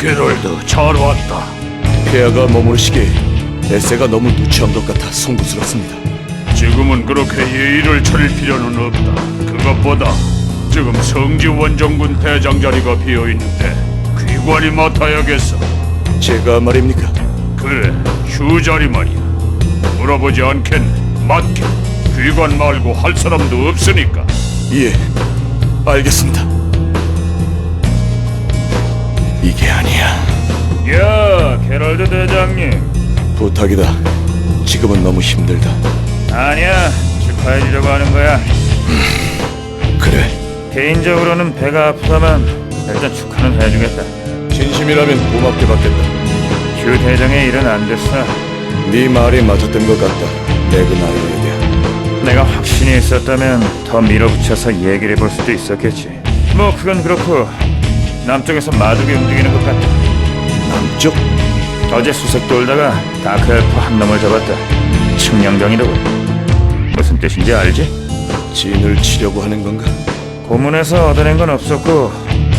게롤드 잘 왔다. 폐하가 머무르시기에 에세가 너무 누추한 것 같아 송구스럽습니다. 지금은 그렇게 예의를 차릴 필요는 없다. 그것보다 지금 성지 원정군 대장 자리가 비어 있는데 귀관이 맡아야겠어. 제가 말입니까? 그래, 휴 자리 말이야. 물어보지 않겠네. 맞게. 귀관 말고 할 사람도 없으니까. 예, 알겠습니다. 이게 아니야. 야, 게럴드 대장님. 부탁이다. 지금은 너무 힘들다. 아니야, 축하해주려고 하는 거야. 그래, 개인적으로는 배가 아프다만 일단 축하는 해주겠다. 진심이라면 고맙게 받겠다. 휴 대장의 일은 안 됐어. 네 말이 맞았던 것 같다. 내그 나이에 대해. 내가 확신이 있었다면 더 밀어붙여서 얘기를 해볼 수도 있었겠지. 뭐 그건 그렇고 남쪽에서 마족이 움직이는 것 같다. 남쪽? 어제 수색 돌다가 다크엘프 한 놈을 잡았다. 측량병이라고. 무슨 뜻인지 알지? 진을 치려고 하는 건가? 고문에서 얻어낸 건 없었고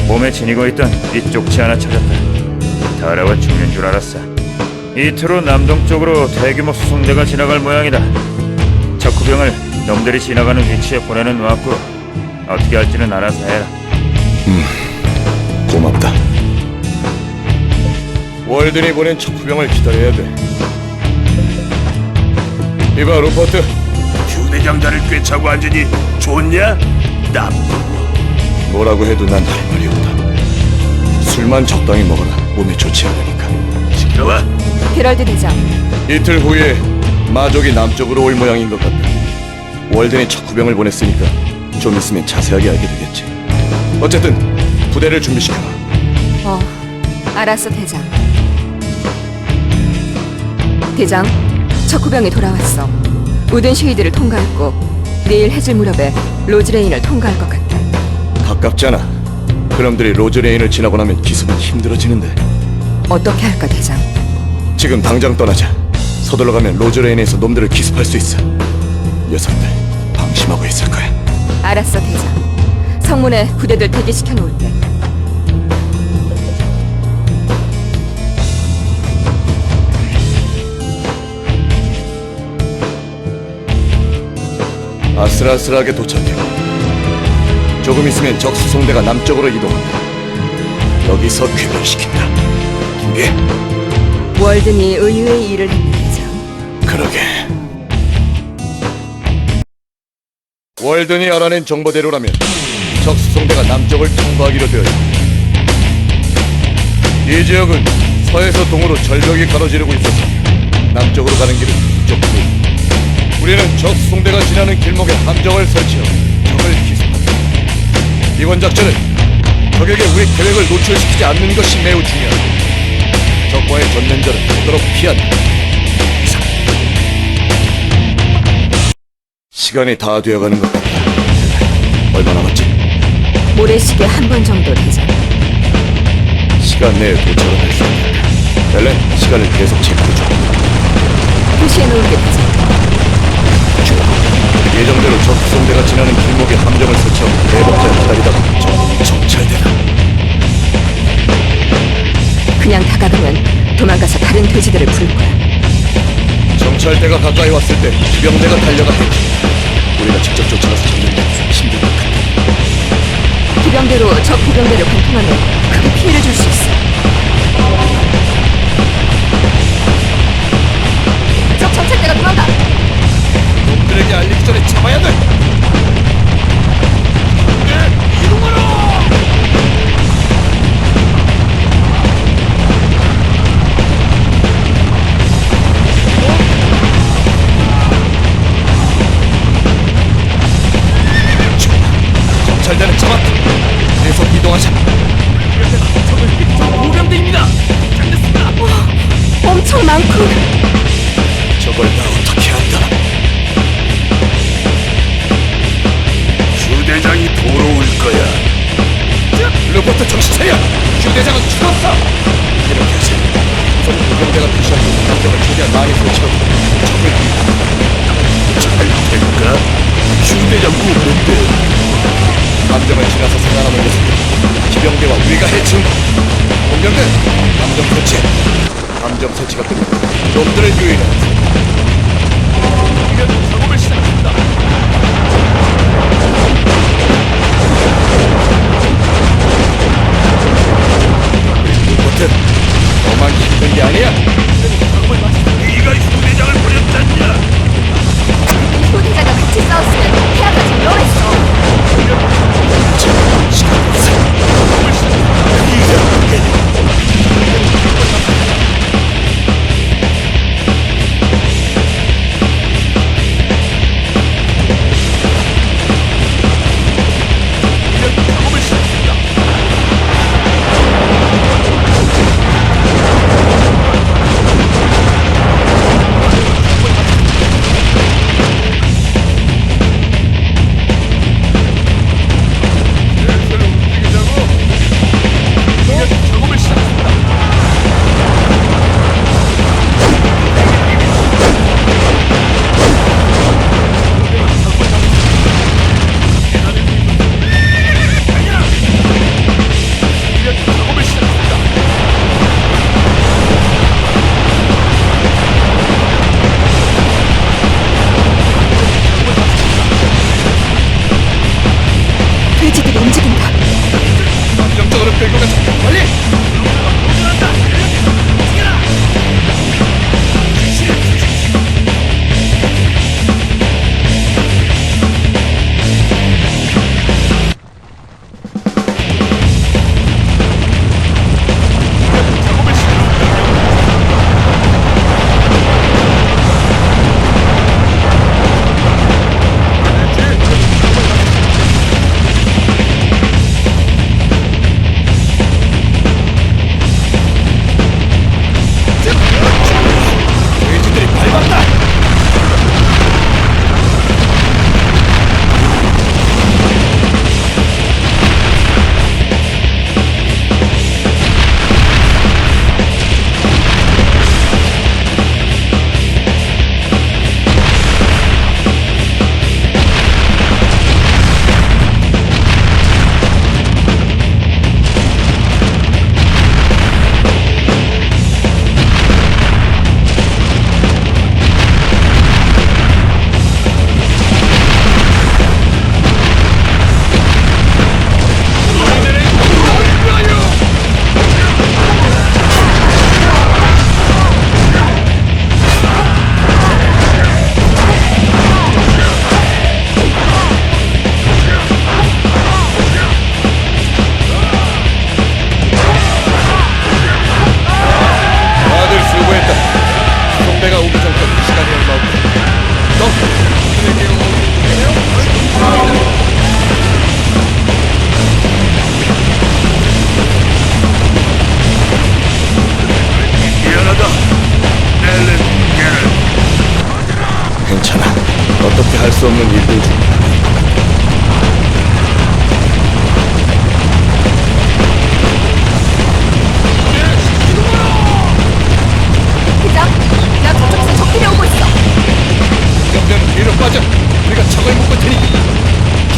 몸에 지니고 있던 이쪽지 하나 찾았다. 더러워 죽는 줄 알았어. 이틀 후 남동쪽으로 대규모 수송대가 지나갈 모양이다. 적구병을 놈들이 지나가는 위치에 보내는 놓았고 어떻게 할지는 알아서 해라. 고맙다. 월든이 보낸 척후병을 기다려야 돼. 이봐, 로퍼트. 휴대장자를 꿰차고 앉으니 좋냐? 나쁘고. 뭐라고 해도 난 할 말이 없다. 술만 적당히 먹어라. 몸에 좋지 않으니까. 시끄러워. 게럴드 대장, 이틀 후에 마족이 남쪽으로 올 모양인 것 같다. 월든이 척후병을 보냈으니까 좀 있으면 자세하게 알게 되겠지. 어쨌든 부대를 준비시켜라. 어, 알았어 대장. 대장, 척후병이 돌아왔어. 우든 쉐이드를 통과했고 내일 해질 무렵에 로즈레인을 통과할 것 같아. 가깝잖아. 그놈들이 로즈레인을 지나고 나면 기습은 힘들어지는데. 어떻게 할까 대장? 지금 당장 떠나자. 서둘러 가면 로즈레인에서 놈들을 기습할 수 있어. 녀석들 방심하고 있을 거야. 알았어 대장. 성문에 부대들 대기시켜 놓을게. 아슬아슬하게 도착했고 조금 있으면 적 수송대가 남쪽으로 이동한다. 여기서 귀멸시킨다. 김계, 월든이 의외의 일을 했네 대장. 그러게. 월든이 알아낸 정보대로라면 적 수송대가 남쪽을 통과하기로 되어 있다. 이 지역은 서에서 동으로 절벽이 가로지르고 있어서 남쪽으로 가는 길은 이쪽뿐. 우리는 적 수송대가 지나는 길목에 함정을 설치하고 적을 기습한다. 이번 작전은 적에게 우리 계획을 노출시키지 않는 것이 매우 중요하다. 적과의 전면전은 되도록 피한다. 시간이 다 되어가는 것 같다. 얼마 남았지? 모래시계 한 번 정도 대장. 시간 내에 도착을 할 수 있다. 벨렌, 시간을 계속 체크해줘. 표시해 놓을게 대장. 예정대로 적 수송대가 지나는 길목에 함정을 설치하고 대복자를 기다리다가 적 정찰되다. 그냥 다가가면 도망가서 다른 돼지들을 부를 거야. 정찰대가 가까이 왔을 때 기병대가 달려가 했지. 우리가 직접 쫓아가서 잡는 게 힘들 것 같다. 기병대로 적 기병대를 관통하면 크게 피해를 줄 수 있어. 적 정찰대가 도망가. 놈들에게 알리기 전에 잡아야 돼. 정찰대는 잡았다. 이동하자. 엄청 많고 저걸 다 어떻게 한다? 휴대장이 돌아올 거야. 로버트 정신 차려! 휴대장은 죽었어! 이렇게 하자. 우선 구경대가 표시한 함정을 최대한 많이 설치하고 적을 잘 될까? 휴대장 무는데 함정을 지나서 살아남은 녀석들 기병대와 우리가 해치운 공병대 감정 설치. 감정 설치가 끝나고 놈들을 유인해. 작업을 시작합니다. 로버트, 너만 힘든 게 아니야. 네가 휴대장을 버렸잖냐? 소대장과 같이 싸웠으면 돼지들이 움직인다. 감정적으로 끌고 가자. 빨리!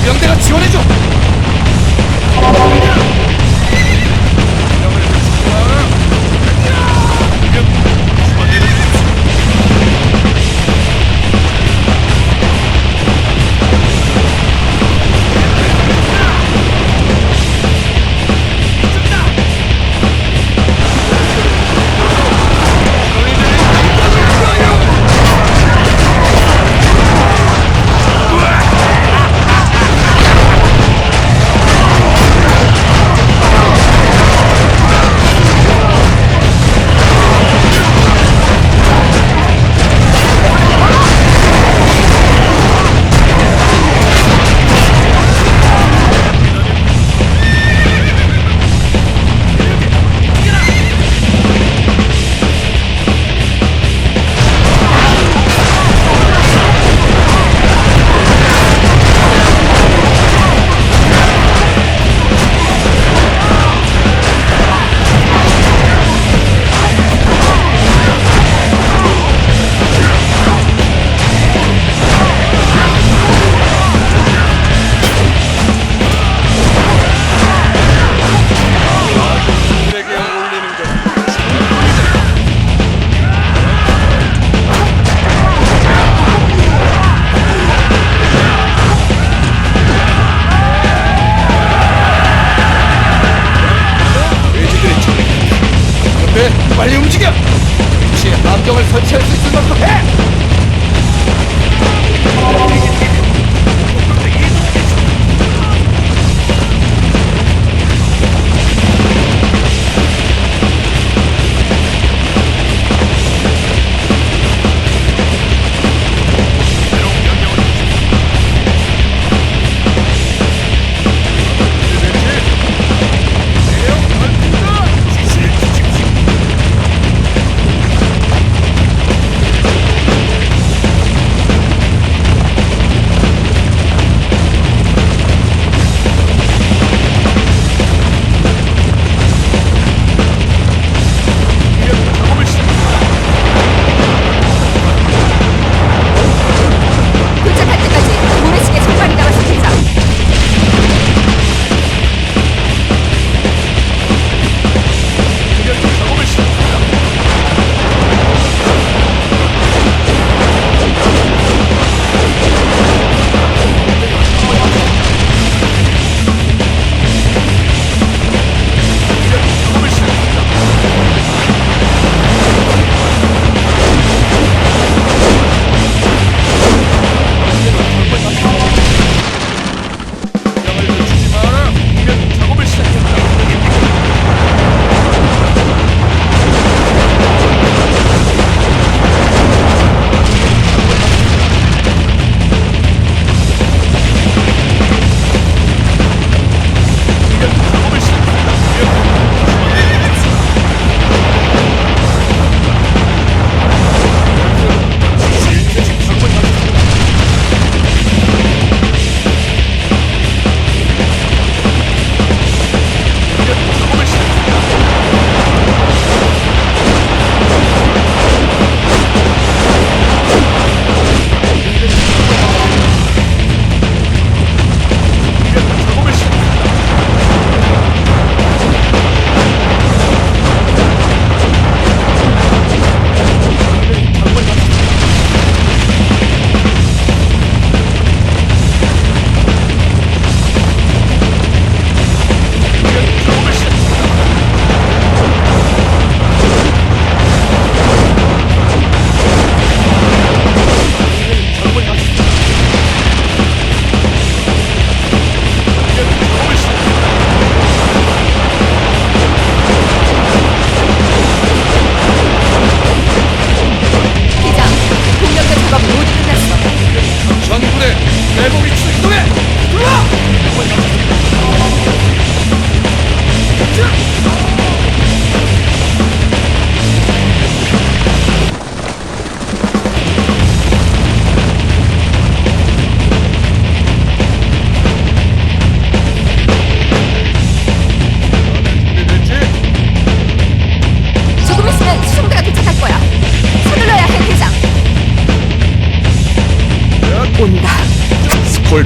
기병대가 지원해줘. 빨리 움직여! 위치에 함정을 설치할 수 있을 만큼 해!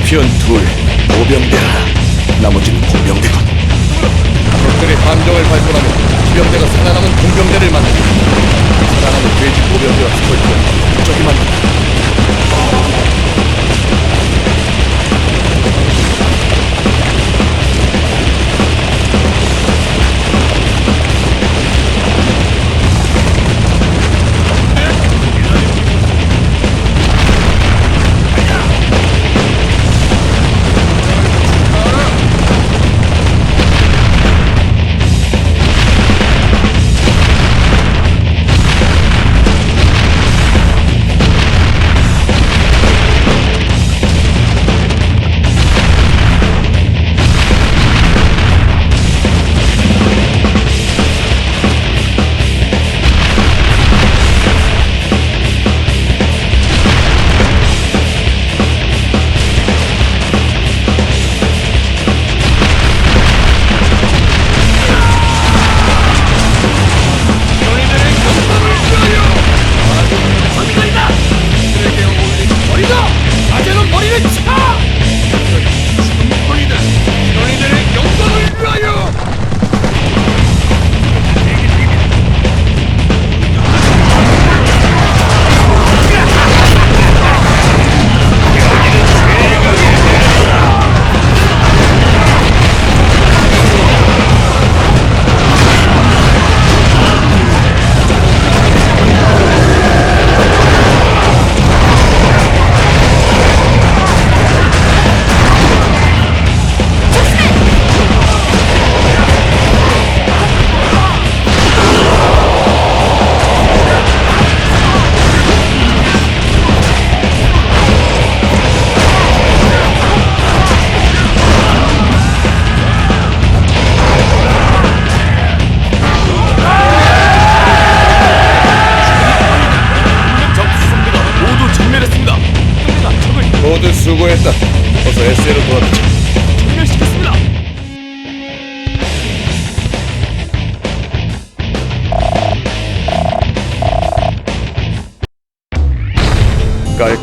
스콜피언 둘, 보병대 하나, 나머지는 공병대군. 적들이 함정을 발견하면 기병대가 살아남은 공병대를 만든다. 살아남은 돼지 보병대와 스콜피언, 저기 만든다.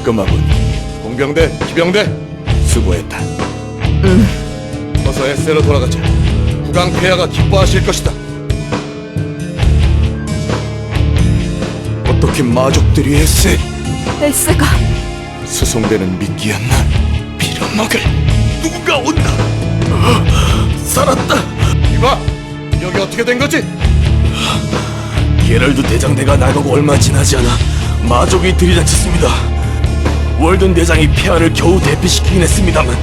깔끔하군. 공병대, 기병대, 수고했다. 어서 에세로 돌아가자. 국왕 폐하가 기뻐하실 것이다. 어떻게 마족들이 에세? 에스가 수송대는 미끼였나? 빌어먹을 누군가 온다. 살았다. 이봐, 여기 어떻게 된 거지? 게럴드 대장대가 나가고 얼마 지나지 않아 마족이 들이닥쳤습니다. 월든 대장이 폐하를 겨우 대피시키긴 했습니다만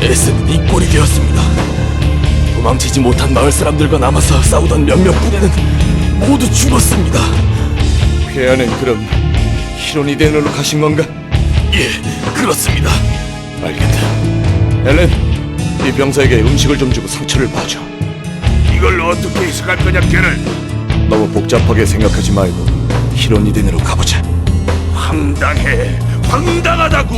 에스는 이 꼴이 되었습니다. 도망치지 못한 마을 사람들과 남아서 싸우던 몇몇 부대는 모두 죽었습니다. 폐하는 그럼 히로니덴으로 가신 건가? 예, 그렇습니다. 알겠다. 엘렌, 이 병사에게 음식을 좀 주고 상처를 봐줘. 이걸 어떻게 해석할 거냐, 게럴? 너무 복잡하게 생각하지 말고 히로니덴으로 가보자. 황당해, 황당하다고.